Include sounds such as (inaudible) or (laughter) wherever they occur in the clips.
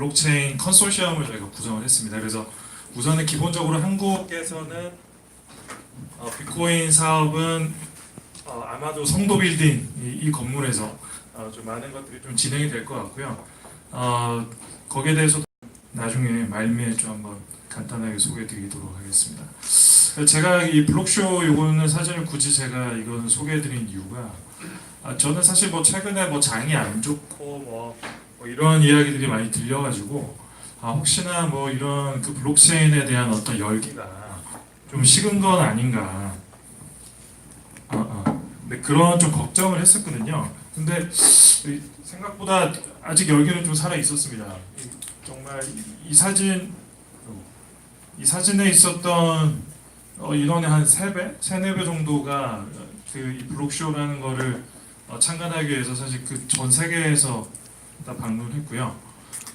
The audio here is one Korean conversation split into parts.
블록체인 컨소시엄을 저희가 구성을 했습니다. 그래서 우선은 기본적으로 한국에서는 어, 비트코인 사업은 어, 아마도 성도 빌딩 이, 이 건물에서 어, 좀 많은 것들이 좀 진행이 될 것 같고요. 어, 거기에 대해서 나중에 말미에 좀 한번 간단하게 소개해드리도록 하겠습니다. 제가 이 블록쇼 요거는 사진을 굳이 제가 이건 소개해드린 이유가 아, 저는 사실 뭐 최근에 뭐 장이 안 좋고 뭐, 뭐 이런 이야기들이 많이 들려가지고 아, 혹시나 뭐 이런 그 블록체인에 대한 어떤 열기가 좀 식은 건 아닌가 아, 아. 네, 그런 좀 걱정을 했었거든요. 근데 이 생각보다 아직 열기는 좀 살아 있었습니다. 이- 정말 이, 이 사진 이 사진에 있었던 어, 인원의 한 3배, 3, 4배 정도가 그이 블록쇼라는 거를 어, 참관하기 위해서 사실 그 전 세계에서 다 방문했고요.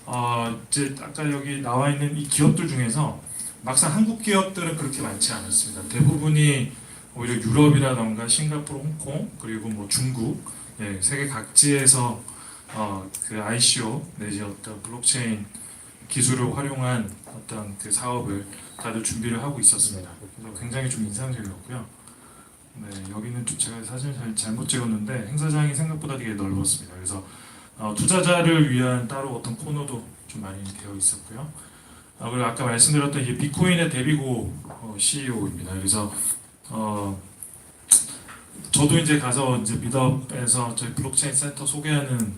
어, 이제 아까 여기 나와 있는 이 기업들 중에서 막상 한국 기업들은 그렇게 많지 않았습니다. 대부분이 오히려 유럽이라던가 싱가포르, 홍콩 그리고 뭐 중국, 예, 세계 각지에서 어, 그 ICO 내지 어떤 블록체인 기술을 활용한 어떤 그 사업을 다들 준비를 하고 있었습니다. 그래서 굉장히 좀 인상적이었고요. 네, 여기는 좀 제가 사진을 잘, 잘못 찍었는데 행사장이 생각보다 되게 넓었습니다. 그래서 어, 투자자를 위한 따로 어떤 코너도 좀 많이 되어 있었고요. 아, 그리고 아까 말씀드렸던 이 비트코인의 데비고 어, CEO입니다. 그래서 어, 저도 이제 가서 이제 미드업에서 저희 블록체인 센터 소개하는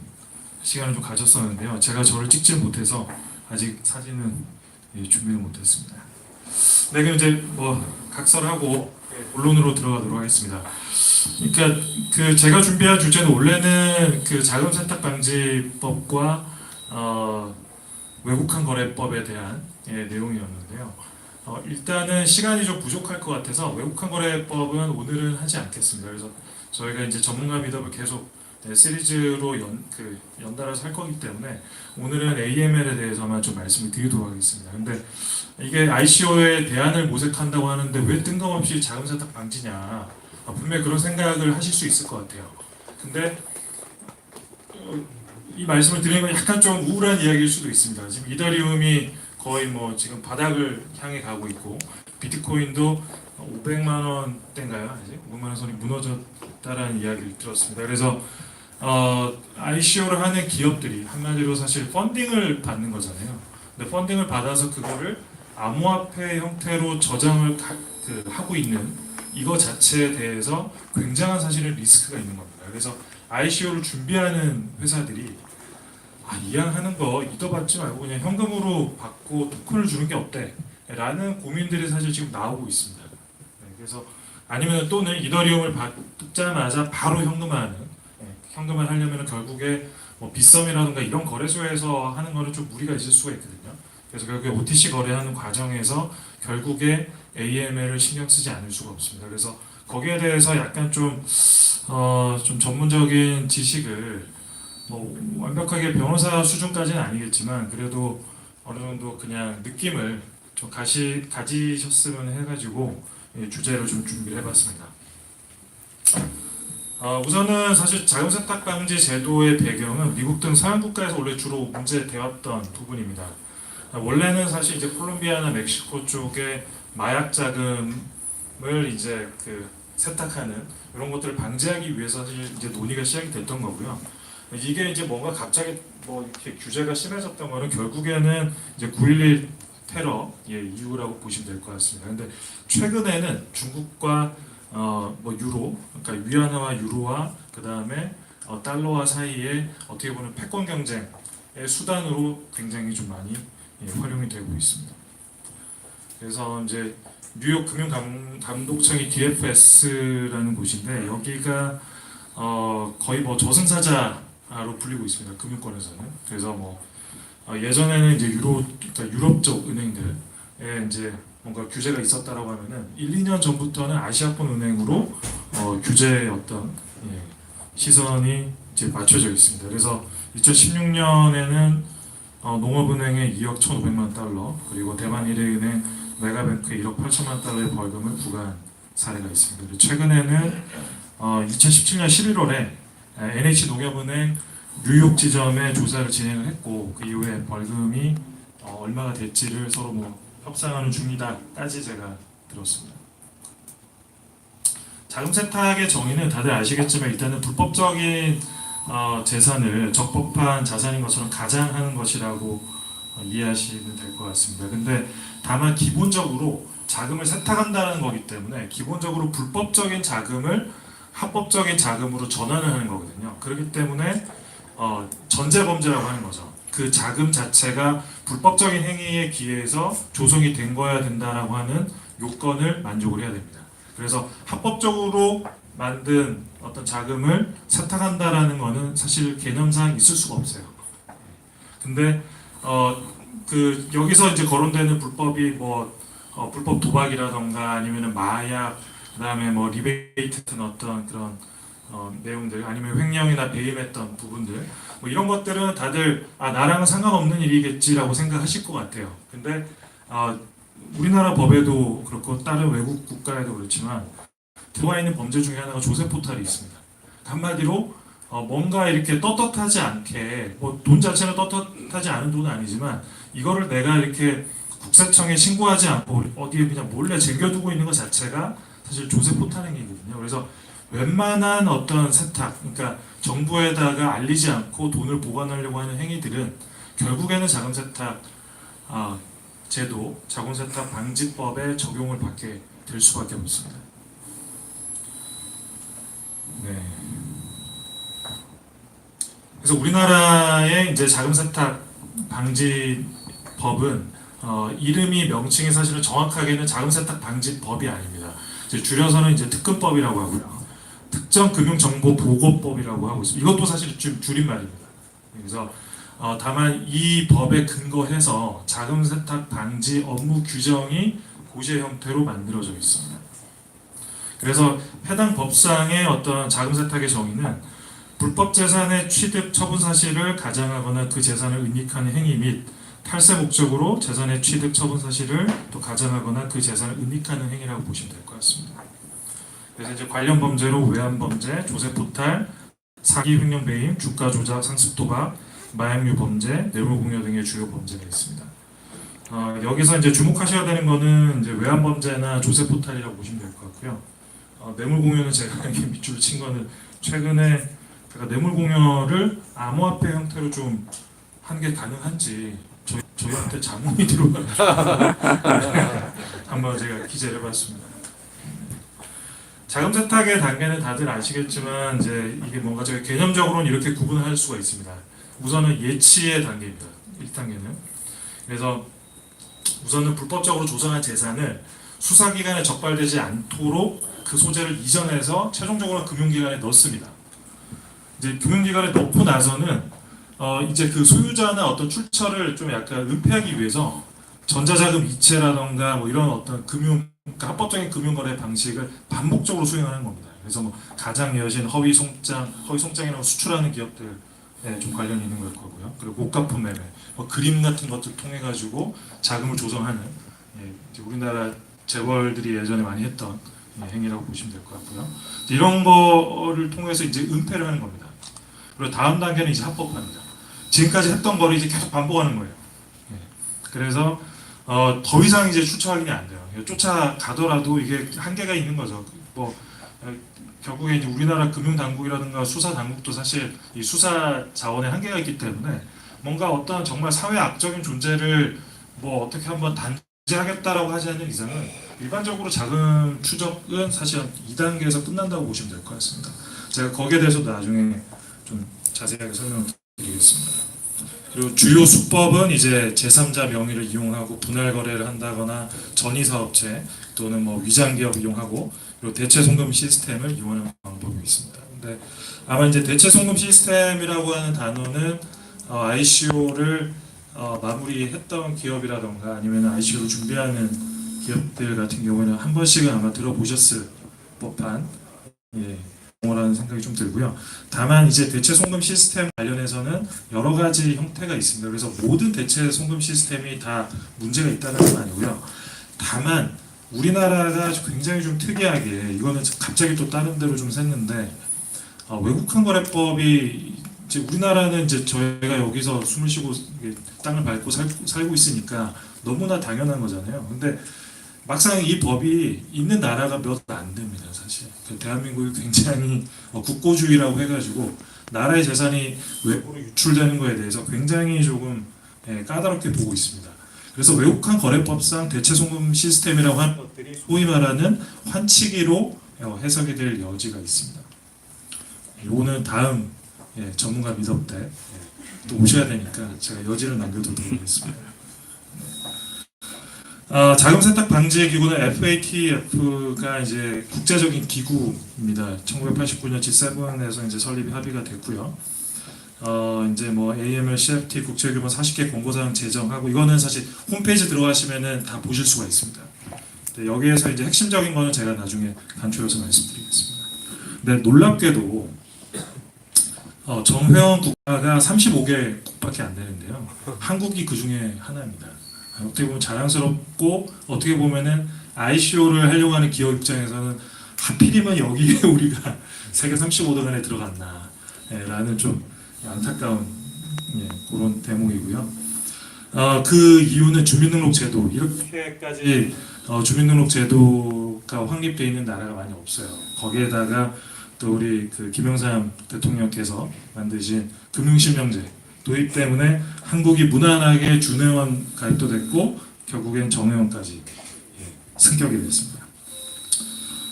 시간을 좀 가졌었는데요. 제가 저를 찍지 못해서 아직 사진은 예, 준비를 못했습니다. 네, 그럼 이제 뭐 각설하고 예, 본론으로 들어가도록 하겠습니다. 그러니까 그 제가 준비한 주제는 원래는 그 자금 세탁 방지법과 어, 외국환 거래법에 대한 예, 내용이었는데요. 어, 일단은 시간이 좀 부족할 것 같아서 외국환 거래법은 오늘은 하지 않겠습니다. 그래서 저희가 이제 전문가 미더을 계속 네, 시리즈로 연, 그 연달아서 할 거기 때문에 오늘은 AML에 대해서만 좀 말씀을 드리도록 하겠습니다. 근데 이게 ICO에 대안을 모색한다고 하는데 왜 뜬금없이 자금 세탁 방지냐 아, 분명히 그런 생각을 하실 수 있을 것 같아요. 근데 어, 이 말씀을 드리는 건 약간 좀 우울한 이야기일 수도 있습니다. 지금 이더리움이 거의 뭐 지금 바닥을 향해 가고 있고 비트코인도 500만 원대인가요? 아직 500만 원 선이 무너졌다라는 이야기를 들었습니다. 그래서 어, ICO를 하는 기업들이 한마디로 사실 펀딩을 받는 거잖아요. 근데 펀딩을 받아서 그거를 암호화폐 형태로 저장을 가- 그, 하고 있는 이거 자체에 대해서 굉장한 사실은 리스크가 있는 겁니다. 그래서 ICO를 준비하는 회사들이 아, 이양하는 거 이더 받지 말고 그냥 현금으로 받고 토큰을 주는 게 어때? 라는 고민들이 사실 지금 나오고 있습니다. 네, 그래서 아니면 또는 이더리움을 받자마자 바로 현금화하는 네, 현금화 하려면 결국에 뭐 빗썸이라든가 이런 거래소에서 하는 거는 좀 무리가 있을 수가 있거든요. 그래서 결국에 OTC 거래하는 과정에서 결국에 AML을 신경 쓰지 않을 수가 없습니다. 그래서 거기에 대해서 약간 좀, 어, 좀 전문적인 지식을 뭐 완벽하게 변호사 수준까지는 아니겠지만 그래도 어느 정도 그냥 느낌을 좀 가시, 가지셨으면 해가지고 예, 주제로 좀 준비를 해봤습니다. 어, 우선은 사실 자유세탁 방지 제도의 배경은 미국 등 서양 국가에서 원래 주로 문제되었던 부분입니다. 아, 원래는 사실 이제 콜롬비아나 멕시코 쪽에 마약 자금을 이제 그 세탁하는 이런 것들을 방지하기 위해서 사실 이제 논의가 시작이 됐던 거고요. 이게 이제 뭔가 갑자기 뭐 이렇게 규제가 심해졌던 거는 결국에는 이제 9.11 테러 예, 이유라고 보시면 될 것 같습니다. 근데 최근에는 중국과 어, 뭐 유로, 그러니까 위안화와 유로와 그 다음에 어, 달러와 사이에 어떻게 보면 패권 경쟁의 수단으로 굉장히 좀 많이 예, 활용이 되고 있습니다. 그래서 이제 뉴욕 금융 감- 감독청이 DFS라는 곳인데 여기가 어, 거의 뭐 저승사자로 불리고 있습니다. 금융권에서는. 그래서 뭐 어, 예전에는 이제 유로 그러니까 유럽 쪽 은행들에 이제 뭔가 규제가 있었다라고 하면은 1, 2년 전부터는 아시아권 은행으로 어, 규제의 어떤 예, 시선이 이제 맞춰져 있습니다. 그래서 2016년에는 어, 농업은행에 2억 1,500만 달러 그리고 대만일해은행 메가뱅크에 1억 8천만 달러의 벌금을 부과한 사례가 있습니다. 최근에는 어, 2017년 11월에 NH 농협은행 뉴욕 지점에 조사를 진행을 했고 그 이후에 벌금이 어, 얼마가 될지를 서로 뭐 협상하는 중이다까지 제가 들었습니다. 자금 세탁의 정의는 다들 아시겠지만 일단은 불법적인 어, 재산을 적법한 자산인 것처럼 가장하는 것이라고 어, 이해하시면 될 것 같습니다. 근데 다만 기본적으로 자금을 세탁한다는 거기 때문에 기본적으로 불법적인 자금을 합법적인 자금으로 전환을 하는 거거든요. 그렇기 때문에 어, 전제 범죄라고 하는 거죠. 그 자금 자체가 불법적인 행위에 기해서 조성이 된 거야 된다라고 하는 요건을 만족을 해야 됩니다. 그래서 합법적으로 만든 어떤 자금을 세탁한다라는 거는 사실 개념상 있을 수가 없어요. 근데 어 그 여기서 이제 거론되는 불법이 뭐 어, 불법 도박이라던가 아니면은 마약 그다음에 뭐 리베이트 같은 어떤 그런 어, 내용들 아니면 횡령이나 배임했던 부분들 뭐 이런 것들은 다들 아 나랑은 상관없는 일이겠지라고 생각하실 것 같아요. 근데 어, 우리나라 법에도 그렇고 다른 외국 국가에도 그렇지만 들어와 있는 범죄 중에 하나가 조세 포탈이 있습니다. 한마디로 어, 뭔가 이렇게 떳떳하지 않게 뭐 돈 자체는 떳떳하지 않은 돈은 아니지만 이거를 내가 이렇게 국세청에 신고하지 않고 어디에 그냥 몰래 쟁겨두고 있는 것 자체가 사실 조세 포탈 행위거든요. 그래서 웬만한 어떤 세탁, 그러니까 정부에다가 알리지 않고 돈을 보관하려고 하는 행위들은 결국에는 자금 세탁 아, 제도, 자금 세탁 방지법에 적용을 받게 될 수밖에 없습니다. 네. 그래서 우리나라의 이제 자금 세탁 방지 법은 어, 이름이 명칭이 사실은 정확하게는 자금 세탁 방지 법이 아닙니다. 이제 줄여서는 이제 특근법이라고 하고요. 특정 금융 정보 보고법이라고 하고 있습니다. 이것도 사실 줄, 줄임말입니다. 그래서 어, 다만 이 법에 근거해서 자금 세탁 방지 업무 규정이 고시의 형태로 만들어져 있습니다. 그래서 해당 법상의 어떤 자금 세탁의 정의는 불법 재산의 취득 처분 사실을 가장하거나 그 재산을 은닉하는 행위 및 탈세 목적으로 재산의 취득 처분 사실을 또 가장하거나 그 재산을 은닉하는 행위라고 보시면 될 것 같습니다. 그래서 이제 관련 범죄로 외환 범죄, 조세 포탈, 사기 횡령 배임, 주가 조작, 상습 도박, 마약류 범죄, 뇌물 공여 등의 주요 범죄가 있습니다. 어, 여기서 이제 주목하셔야 되는 거는 이제 외환 범죄나 조세 포탈이라고 보시면 될 것 같고요. 어, 뇌물 공여는 제가 (laughs) 이렇게 밑줄 친 거는 최근에 제가 뇌물 공여를 암호화폐 형태로 좀 한 게 가능한지 저희, 저희한테 자문이 들어와가지고 (laughs) 한번 제가 기재를 해봤습니다. 자금 세탁의 단계는 다들 아시겠지만 이제 이게 뭔가 저희 개념적으로는 이렇게 구분할 수가 있습니다. 우선은 예치의 단계입니다. 1단계는. 그래서 우선은 불법적으로 조성한 재산을 수사기관에 적발되지 않도록 그 소재를 이전해서 최종적으로 금융기관에 넣습니다. 이제 금융기관에 넣고 나서는 어 이제 그 소유자나 어떤 출처를 좀 약간 은폐하기 위해서 전자자금 이체라던가 뭐 이런 어떤 금융 그러니까 합법적인 금융거래 방식을 반복적으로 수행하는 겁니다. 그래서 뭐 가장 여신 허위 송장, 허위 송장이라고 수출하는 기업들 에좀 관련이 있는 걸 거고요. 그리고 고가품 매매, 뭐 그림 같은 것들 통해 가지고 자금을 조성하는 예, 우리나라 재벌들이 예전에 많이 했던 예, 행위라고 보시면 될 것 같고요. 이런 거를 통해서 이제 은폐를 하는 겁니다. 그리고 다음 단계는 이제 합법화입니다. 지금까지 했던 거를 이제 계속 반복하는 거예요. 예. 그래서 어, 더 이상 이제 추처 확인이 안 돼요. 쫓아가더라도 이게 한계가 있는 거죠. 뭐 어, 결국에 이제 우리나라 금융 당국이라든가 수사 당국도 사실 이 수사 자원에 한계가 있기 때문에 뭔가 어떤 정말 사회 악적인 존재를 뭐 어떻게 한번 단죄하겠다라고 하지 않는 이상은 일반적으로 자금 추적은 사실 2단계에서 끝난다고 보시면 될 것 같습니다. 제가 거기에 대해서도 나중에 좀 자세하게 설명을 드리겠습니다. 그리고 주요 수법은 이제 제3자 명의를 이용하고 분할 거래를 한다거나 전이 사업체 또는 뭐 위장 기업 이용하고 그리고 대체 송금 시스템을 이용하는 방법이 있습니다. 근데 아마 이제 대체 송금 시스템이라고 하는 단어는 어, ICO를 어, 마무리했던 기업이라던가 아니면 ICO를 준비하는 기업들 같은 경우에는 한 번씩은 아마 들어보셨을 법한 예, 라는 생각이 좀 들고요. 다만 이제 대체 송금 시스템 관련해서는 여러 가지 형태가 있습니다. 그래서 모든 대체 송금 시스템이 다 문제가 있다는 건 아니고요. 다만 우리나라가 굉장히 좀 특이하게 이거는 갑자기 또 다른 데로 좀 샜는데 어, 외국환 거래법이 이제 우리나라는 이제 저희가 여기서 숨을 쉬고 땅을 밟고 살, 살고 있으니까 너무나 당연한 거잖아요. 근데 막상 이 법이 있는 나라가 몇 안 됩니다, 사실. 그 대한민국이 굉장히 어, 국고주의라고 해가지고 나라의 재산이 외부로 유출되는 거에 대해서 굉장히 조금 예, 까다롭게 보고 있습니다. 그래서 외국한 거래법상 대체송금 시스템이라고 하는 것들이 소위 말하는 환치기로 어, 해석이 될 여지가 있습니다. 요거는 다음 예, 전문가 미덕 때 예, 또 오셔야 되니까 제가 여지를 남겨두도록 하겠습니다. 아, 자금 세탁 방지 기구는 FATF가 이제 국제적인 기구입니다. 1989년 G7에서 이제 설립이 합의가 됐고요. 어, 이제 뭐 AML, CFT 국제규모 40개 권고사항 제정하고 이거는 사실 홈페이지 들어가시면은 다 보실 수가 있습니다. 네, 여기에서 이제 핵심적인 거는 제가 나중에 간추려서 말씀드리겠습니다. 근데 놀랍게도 어, 정회원 국가가 35개국밖에 안 되는데요. 한국이 그 중에 하나입니다. 어떻게 보면 자랑스럽고 어떻게 보면은 ICO를 하려고 하는 기업 입장에서는 하필이면 여기에 (laughs) 우리가 세계 35등 안에 들어갔나 예, 라는 좀 안타까운 예, 그런 대목이고요. 어, 그 이유는 주민등록 제도 이렇게까지 어, 주민등록 제도가 확립되어 있는 나라가 많이 없어요. 거기에다가 또 우리 그 김영삼 대통령께서 만드신 금융실명제 도입 때문에 한국이 무난하게 준회원 가입도 됐고 결국엔 정회원까지 예, 승격이 됐습니다.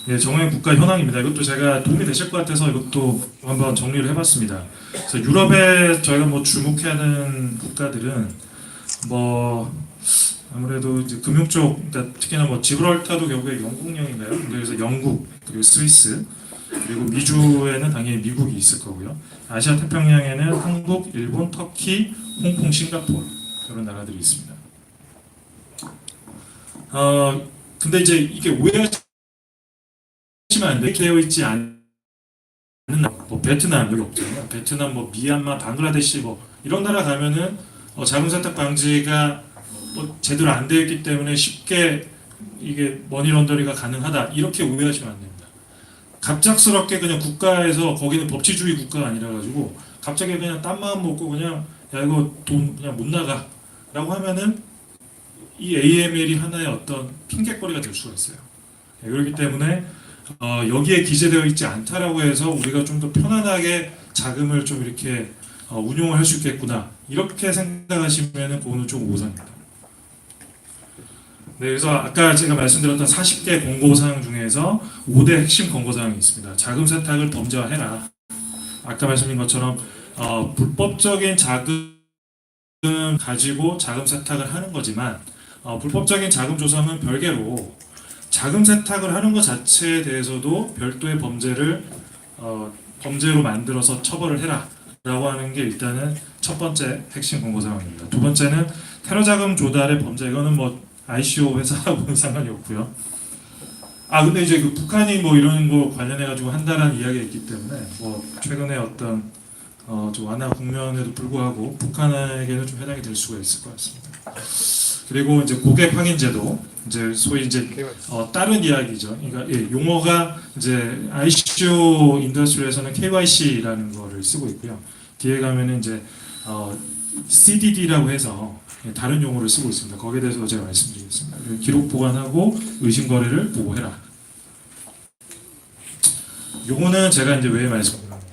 예, 정회원 국가 현황입니다. 이것도 제가 도움이 되실 것 같아서 이것도 한번 정리를 해봤습니다. 그래서 유럽에 저희가 뭐 주목해야 하는 국가들은 뭐 아무래도 이제 금융 쪽, 그러니까 특히나 뭐 지브랄타도 결국에 영국령인가요? 그래서 영국 그리고 스위스 그리고 미주에는 당연히 미국이 있을 거고요. 아시아 태평양에는 한국, 일본, 터키, 홍콩, 싱가포르 이런 나라들이 있습니다. 어 근데 이제 이게 오해하시면 안 돼. 되어 있지 나라, 뭐 베트남 여기 없잖아요. 베트남, 뭐 미얀마, 방글라데시 뭐 이런 나라 가면은 어, 자금 세탁 방지가 뭐 제대로 안 되어 있기 때문에 쉽게 이게 머니 런더리가 가능하다 이렇게 오해하시면 안 됩니다. 갑작스럽게 그냥 국가에서 거기는 법치주의 국가가 아니라 가지고 갑자기 그냥 딴 마음 먹고 그냥 야 이거 돈 그냥 못 나가 라고 하면은 이 AML이 하나의 어떤 핑계거리가 될 수가 있어요. 네, 그렇기 때문에 어, 여기에 기재되어 있지 않다라고 해서 우리가 좀 더 편안하게 자금을 좀 이렇게 어, 운용을 할 수 있겠구나 이렇게 생각하시면은 그거는 좀 오산입니다. 네, 그래서 아까 제가 말씀드렸던 40개 권고 사항 중에서 5대 핵심 권고 사항이 있습니다. 자금 세탁을 범죄화해라. 아까 말씀드린 것처럼 어, 불법적인 자금 가지고 자금 세탁을 하는 거지만 어, 불법적인 자금 조성은 별개로 자금 세탁을 하는 것 자체에 대해서도 별도의 범죄를 어, 범죄로 만들어서 처벌을 해라라고 하는 게 일단은 첫 번째 핵심 권고 사항입니다. 두 번째는 테러 자금 조달의 범죄 이거는 뭐 ICO 회사하고는 (laughs) 상관이 없고요. 아 근데 이제 그 북한이 뭐 이런 거 관련해 가지고 한다라는 이야기가 있기 때문에 뭐 최근에 어떤 어좀 완화 국면에도 불구하고 북한에게는 좀 해당이 될 수가 있을 것 같습니다. 그리고 이제 고객 확인제도 이제 소위 이제 어, 다른 이야기죠. 그러니까 예, 용어가 이제 ICO 인더스트리에서는 KYC라는 거를 쓰고 있고요. 뒤에 가면은 이제 어, CDD라고 해서 예, 다른 용어를 쓰고 있습니다. 거기에 대해서 제가 말씀드리겠습니다. 그 기록 보관하고 의심 거래를 보호해라. 요거는 제가 이제 왜 말씀드렸냐면